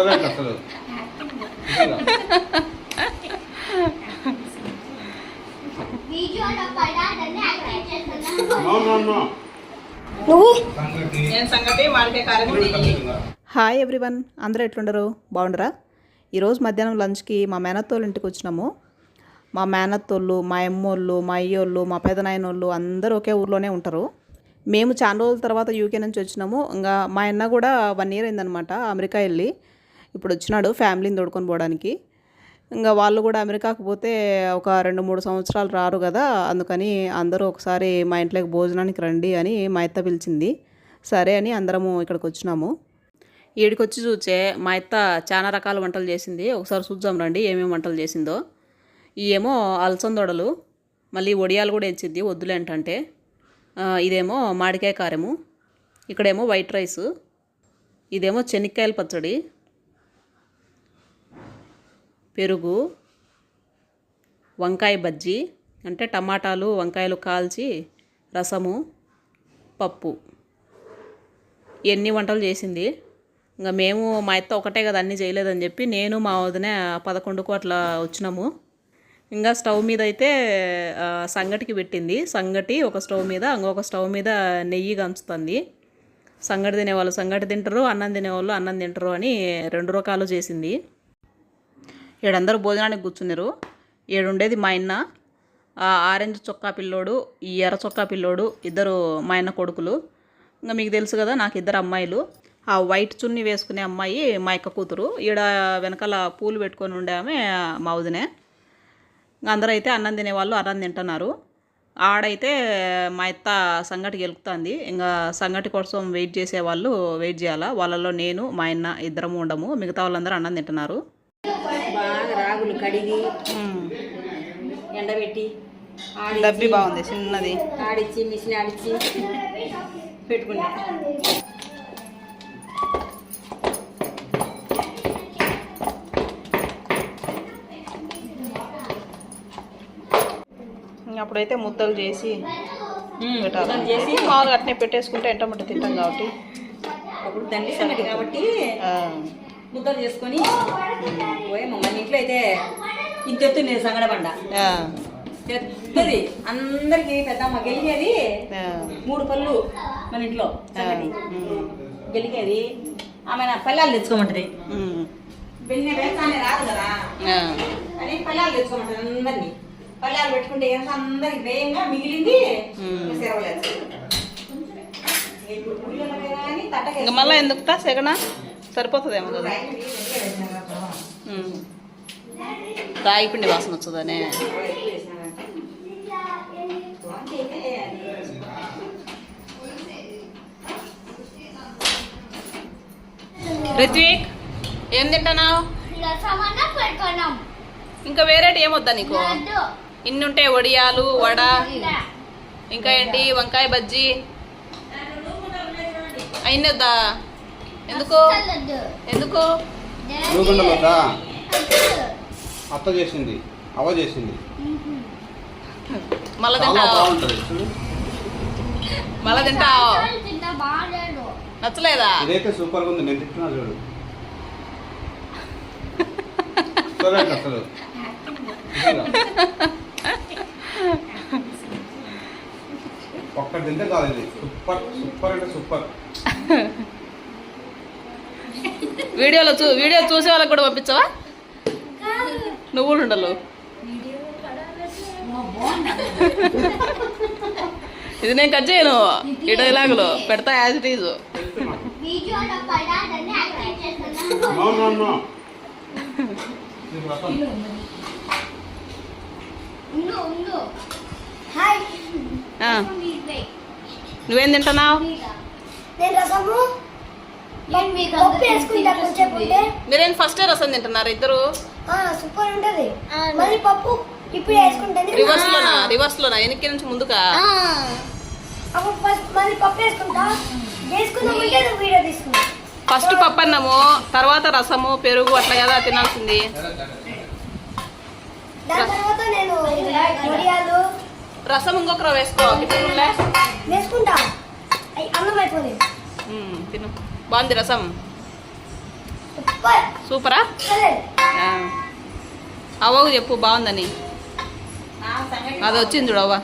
చూడండి అసలు. Hi everyone. అందరూ ఎట్లుండరు? బాగుండరా? ఈరోజు మధ్యాహ్నం లంచ్కి మా మేనత్తోళ్ళ ఇంటికి వచ్చినాము. మా మేనత్తోళ్ళు మా అమ్మోళ్ళు మా అయ్యోళ్ళు మా పెదనాయనోళ్ళు అందరూ ఒకే ఊర్లోనే ఉంటారు. మేము చాలా రోజుల తర్వాత యూకే నుంచి వచ్చినాము. ఇంకా మా అన్న కూడా వన్ ఇయర్ అయిందనమాట అమెరికా వెళ్ళి. ఇప్పుడు వచ్చినాడు ఫ్యామిలీని తోడుకొని పోవడానికి. ఇంకా వాళ్ళు కూడా అమెరికాకు పోతే ఒక రెండు మూడు సంవత్సరాలు రారు కదా అందుకని అందరూ ఒకసారి మా ఇంట్లోకి భోజనానికి రండి అని మా అత్త పిలిచింది. సరే అని అందరము ఇక్కడికి వచ్చినాము ఈడికి వచ్చి చూచే మా అత్త చాలా రకాల వంటలు చేసింది. ఒకసారి చూద్దాం రండి ఏమేమి వంటలు చేసిందో. ఇవేమో ఏమో అలసందొడలు మళ్ళీ వడియాలు కూడా ఇచ్చింది వద్దులేంటంటే ఇదేమో మాడికాయ కారము ఇక్కడేమో వైట్ రైస్ ఇదేమో చెనిక్కాయల పచ్చడి. పెరుగు వంకాయ బజ్జీ అంటే టమాటాలు వంకాయలు కాల్చి రసము పప్పు. ఎన్ని వంటలు చేసింది? ఇంకా మేము మా అత్త ఒకటే కదా అన్నీ చేయలేదని చెప్పి నేను మా వదిన పదకొండుకు అట్లా వచ్చినాము. ఇంకా స్టవ్ మీద అయితే సంగటికి పెట్టింది. సంగటి ఒక స్టవ్ మీద ఇంకొక స్టవ్ మీద నెయ్యి కంచుతుంది. సంగటి తినేవాళ్ళు సంగటి తింటారు అన్నం తినేవాళ్ళు అన్నం తింటారు అని రెండు రకాలు చేసింది. ఈడందరూ భోజనానికి కూర్చున్నారు. ఈడుండేది మా అన్న ఆ ఆరెంజ్ చొక్కా పిల్లోడు ఈ ఎర్ర చొక్కా పిల్లోడు ఇద్దరు మా అన్న కొడుకులు. ఇంకా మీకు తెలుసు కదా నాకు ఇద్దరు అమ్మాయిలు. ఆ వైట్ చున్నీ వేసుకునే అమ్మాయి మా యొక్క కూతురు. ఈడ వెనకాల పూలు పెట్టుకొని ఉండే ఆమె మా వదినే. ఇంకా అందరూ అయితే అన్నం తినేవాళ్ళు అన్నం తింటున్నారు. ఆడైతే మా అత్త సంగటి గెలుపుతుంది. ఇంకా సంగటి కోసం వెయిట్ చేసే వాళ్ళు వెయిట్ చేయాలా? వాళ్ళలో నేను మా అన్న ఇద్దరము ఉండము. మిగతా వాళ్ళందరూ అన్నం తింటున్నారు. బాగా రాగులు కడిగి ఎండబెట్టి డబ్బి బాగుంది చిన్నది. ఆడిచ్చి మిషన్ ఆడిచ్చి పెట్టుకున్నా. ఇంకా అప్పుడైతే ముద్దలు చేసి పెట్టాలి. చేసి మామూలుగా అట్నే పెట్టేసుకుంటే ఎంటమంటే తింటాం కాబట్టి. అప్పుడు తండ్రి సంగటి కాబట్టి ముద్దలు చేసుకొని పోయేమో మన ఇంట్లో అయితే ఇంత ఎత్తు నేను సంగడ బండ ఆ, పెద్దది అందరికి పెద్దమ్మ గెలిగేది మూడు పళ్ళు మన ఇంట్లో గెలిగేది. ఆమె నా పల్లెలు తెచ్చుకోమంటది. వెన్న వేస్తానే రాదు కదా. అని పల్లెలు తెచ్చుకోమంటది అందరినీ. పల్లెలు పెట్టుకుంటే ఎంత అందరికి వేయంగా మిగిలింది. సేవలేదు మళ్ళీ ఎందుకు తా సెగన సరిపోతుందేమో కదా. రాగి పిండి వాసన వచ్చదనే రిత్విక్ ఏం తింటున్నావు? ఇంకా వేరేటి ఏమొద్దా నీకు? ఇన్నుంటే వడియాలు వడ ఇంకా ఏంటి? వంకాయ బజ్జీ. అయినొద్దా ఎందుకు? ఎందుకు? నూగుండలు వద్దా అత్త చేసింది అవ్వ చేసింది. మళ్ళా తింటావు? మళ్ళా తింటావు? నచ్చలేదా? ఇదైతే సూపర్గా ఉంది నేను తింటున్నా చూడు. అసలు. ఒక్కటి తింటే కాదు ఇది. సూపర్ సూపర్ అంటే సూపర్. వీడియోలో చూ వీడియో చూసే వాళ్ళకి కూడా పంపించవా? నువ్వు కూడా ఉండలు. ఇది నేను కట్ చేయను. ఈ డైలాగులు పెడతా యాజ్ ఇట్ ఈజ్ నువ్వేం తింటున్నావు? మీరేం ఫస్ట్ రసం తింటున్నారు ఇద్దరు? ఆ, సూపర్ ఉంటది. మళ్ళీ పప్పు ఇప్పుడు వేసుకుంటుంది రివర్స్ లోనా? రివర్స్ లోనా? వెనక్కి నుంచి ముందుకా? అప్పుడు ఫస్ట్ మళ్ళీ పప్పు వేసుకుంటా. వేసుకుందామంటే వీడియో తీసుకుంటా ఫస్ట్ పప్పు అన్నము తర్వాత రసము పెరుగు అట్లా కదా తినాల్సింది. దాని తర్వాత నేను వడియాలు. రసం ఇంకొకరు వేసుకో. టిఫిన్లే. వేసుకుంటా. అయ్, అన్నం అయిపోయింది. ఉమ్, తిను. బాగుంది రసం. సూపర్. అవ్వకు చెప్పు బాగుందని. అది వచ్చింది చూడు అవ్వ.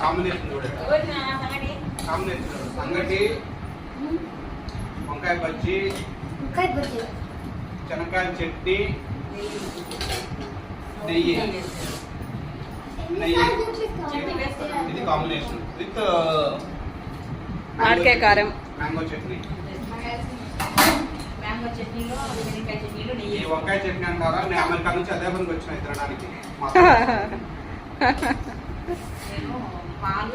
కాంబినేషన్ చూడండి కాంబినేషన్. సంగటి వంకాయ బజ్జీ. శనక్కాయ చట్నీ నెయ్యి. నెయ్యి. ఇది కాంబినేషన్ విత్ మామిడికాయ కారం. మ్యాంగో చట్నీ ఈ వంకాయ చట్నీ అంటారా? నేను అమెరికా నుంచి అదే పనికి వచ్చిన తినడానికి. పాలు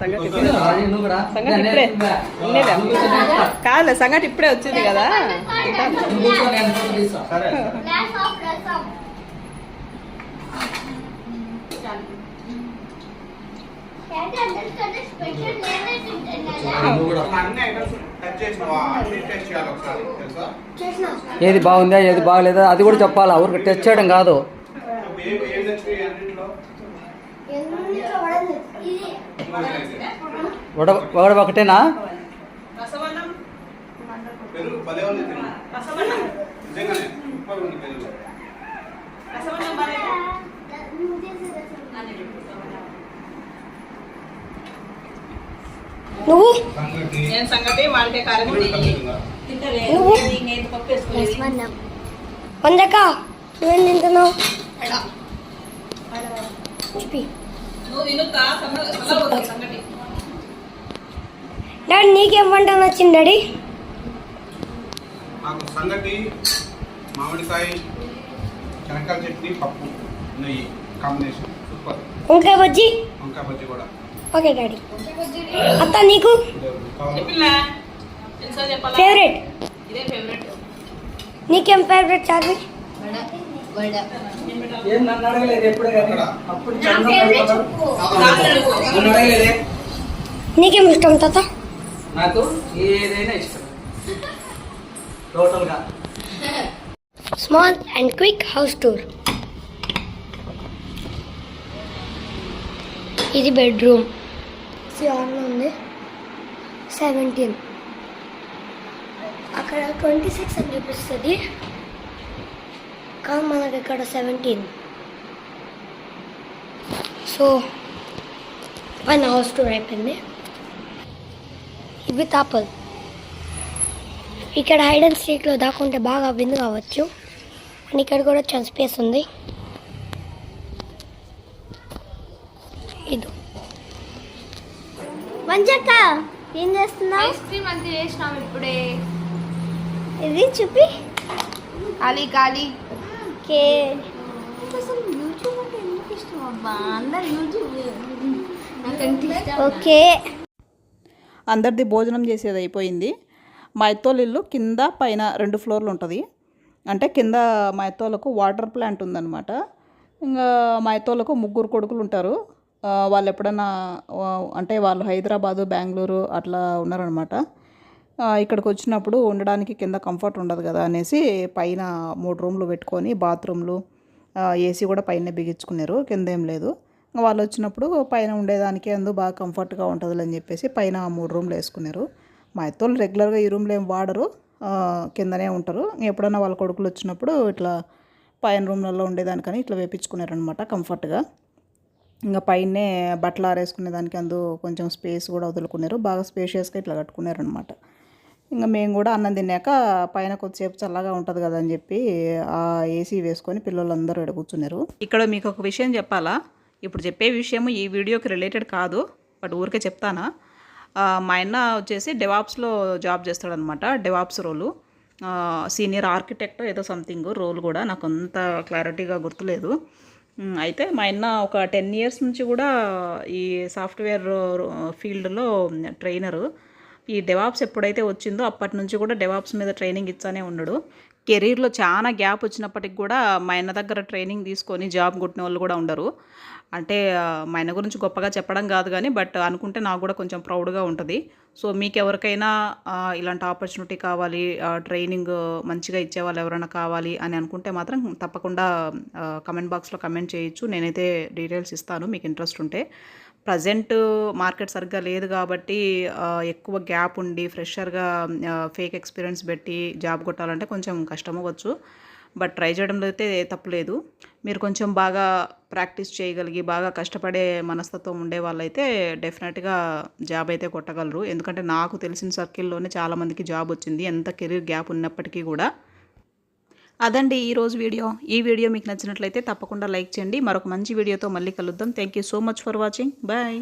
సంగతి కొంచెం ఇప్పుడే- నువ్వు కూడా సంగతి ఇప్పుడే వచ్చింది కదా. ఏది బాగుందా ఏది బాగలేదా అది కూడా చెప్పాలా? ఊరికి టెస్ట్ చేయడం కాదు నువ్వు ఏం ఏం తెచ్చినాయి అన్నింటిలో ఎన్నిట్లో పడదు ఇది వడ వడ ఒకటేనా రసవన్నం పెరుగు భలే ఉంది తిను రసవన్నం నిజంగానే సూపర్ ఉంది రసవన్నం బాగా నువ్వు? నేను సంగటి మామిడికాయ కారం నువ్వు? వందక నువ్వేం తింటున్నావు? చూపి. డాడీ నీకేం వంట నచ్చింది డాడీ? నాకు సంగటి మామిడికాయ శనక్కాయ చట్నీ పప్పు నెయ్యి కాంబినేషన్. సూపర్. వంకాయ బజ్జీ? వంకాయ బజ్జీ కూడా. Okay daddy. అత్త నీకు? ఫేవరెట్ ఇదే ఫేవరెట్ నీకేం ఫేవరెట్ చార్వి ఏం నన్ను అడగలేదు ఎప్పుడు. అప్పుడు నన్ను అడగలేదే నీకేం ఇష్టం తాత? నాకు ఏదైనా ఇష్టం. టోటల్గా. Small and quick house tour. ఇది బెడ్రూమ్. ఆన్ ఉంది. సెవెంటీన్. అక్కడ ట్వంటీ సిక్స్ అని చూపిస్తుంది. కానీ మనకి ఇక్కడ సెవెంటీన్ సో పైన హౌస్ టూర్ అయిపోయింది. ఇవి తాపల్ ఇక్కడ హైడ్ అండ్ స్ట్రీట్లో దాక్కుంటే బాగా విందు కావచ్చు. అండ్ ఇక్కడ కూడా చాలా స్పేస్ ఉంది. ఇది. మంచక్క ఏం చేస్తున్నావు? ఐస్ క్రీమ్ అంత చేసినాం ఇప్పుడే. ఇది చూపి. ఖాళీ ఖాళీ ఓకే. అసలు యూట్యూబ్ అంటే ఎందుకు ఇష్టం అబ్బా? అందరు యూట్యూబ్ నాకంటే ఇష్టం? ఓకే. అందరిది భోజనం చేసేది అయిపోయింది. మా ఎత్తోళ్ళ ఇల్లు కింద పైన రెండు ఫ్లోర్లు ఉంటుంది. అంటే కింద మా ఎత్తోళ్ళకు వాటర్ ప్లాంట్ ఉందన్నమాట. ఇంకా మా ఎత్తోళ్ళకు ముగ్గురు కొడుకులు ఉంటారు. వాళ్ళు ఎప్పుడన్నా అంటే వాళ్ళు హైదరాబాదు బెంగళూరు అట్లా ఉన్నారనమాట ఇక్కడికి వచ్చినప్పుడు ఉండడానికి కింద కంఫర్ట్ ఉండదు కదా అనేసి పైన మూడు రూమ్లు పెట్టుకొని బాత్రూమ్లు ఏసీ కూడా పైన బిగించుకున్నారు. కింద ఏం లేదు. వాళ్ళు వచ్చినప్పుడు పైన ఉండేదానికి అందు బాగా కంఫర్ట్గా ఉంటుంది అని చెప్పేసి పైన మూడు రూమ్లు వేసుకున్నారు. మా అత్తోళ్ళు రెగ్యులర్గా ఈ రూమ్లో ఏం వాడరు. కిందనే ఉంటారు. ఎప్పుడన్నా వాళ్ళ కొడుకులు వచ్చినప్పుడు ఇట్లా పైన రూమ్లలో ఉండేదానికని ఇట్లా వేపించుకున్నారనమాట కంఫర్ట్గా ఇంకా పైనే బట్టలు ఆరేసుకునే దానికి అందు కొంచెం స్పేస్ కూడా వదులుకున్నారు. బాగా స్పేషియస్గా ఇట్లా కట్టుకున్నారనమాట ఇంకా మేము కూడా అన్నం తిన్నాక పైన కొద్దిసేపు చల్లగా ఉంటుంది కదా అని చెప్పి ఆ ఏసీ వేసుకొని పిల్లలందరూ ఇక్కడ కూర్చున్నారు. ఇక్కడ మీకు ఒక విషయం చెప్పాలా? ఇప్పుడు చెప్పే విషయం ఈ వీడియోకి రిలేటెడ్ కాదు బట్ ఊరికే చెప్తానా? మా ఆయన వచ్చేసి డెవాప్స్లో జాబ్ చేస్తాడనమాట డెవాప్స్ రోలు సీనియర్ ఆర్కిటెక్ట్ ఏదో సంథింగ్ రోల్ కూడా నాకు అంత క్లారిటీగా గుర్తులేదు. అయితే మా ఆయన ఒక టెన్ ఇయర్స్ నుంచి కూడా ఈ సాఫ్ట్వేర్ ఫీల్డ్లో ట్రైనరు ఈ డెవాప్స్ ఎప్పుడైతే వచ్చిందో అప్పటి నుంచి కూడా డెవాప్స్ మీద ట్రైనింగ్ ఇచ్చానే ఉండడు కెరీర్లో చాలా గ్యాప్ వచ్చినప్పటికి కూడా మా ఆయన దగ్గర ట్రైనింగ్ తీసుకొని జాబ్ కొట్టిన వాళ్ళు కూడా ఉండరు. అంటే మా ఆయన గురించి గొప్పగా చెప్పడం కాదు కానీ బట్ అనుకుంటే నాకు కూడా కొంచెం ప్రౌడ్గా ఉంటుంది. సో మీకు ఎవరికైనా ఇలాంటి ఆపర్చునిటీ కావాలి ట్రైనింగ్ మంచిగా ఇచ్చే వాళ్ళు ఎవరైనా కావాలి అని అనుకుంటే మాత్రం తప్పకుండా కమెంట్ బాక్స్లో కమెంట్ చేయొచ్చు. నేనైతే డీటెయిల్స్ ఇస్తాను. మీకు ఇంట్రెస్ట్ ఉంటే. ప్రజెంట్ మార్కెట్ సరిగ్గా లేదు కాబట్టి ఎక్కువ గ్యాప్ ఉండి ఫ్రెషర్గా ఫేక్ ఎక్స్పీరియన్స్ పెట్టి జాబ్ కొట్టాలంటే కొంచెం కష్టం అవ్వచ్చు బట్ ట్రై చేయడంలో అయితే తప్పులేదు. మీరు కొంచెం బాగా ప్రాక్టీస్ చేయగలిగి బాగా కష్టపడే మనస్తత్వం ఉండే వాళ్ళైతే డెఫినెట్గా జాబ్ అయితే కొట్టగలరు. ఎందుకంటే నాకు తెలిసిన సర్కిల్లోనే చాలామందికి జాబ్ వచ్చింది. ఎంత కెరీర్ గ్యాప్ ఉన్నప్పటికీ కూడా అదండి ఈరోజు వీడియో. ఈ వీడియో మీకు నచ్చినట్లయితే తప్పకుండా లైక్ చేయండి. మరొక మంచి వీడియోతో మళ్ళీ కలుద్దాం. Thank you so much for watching bye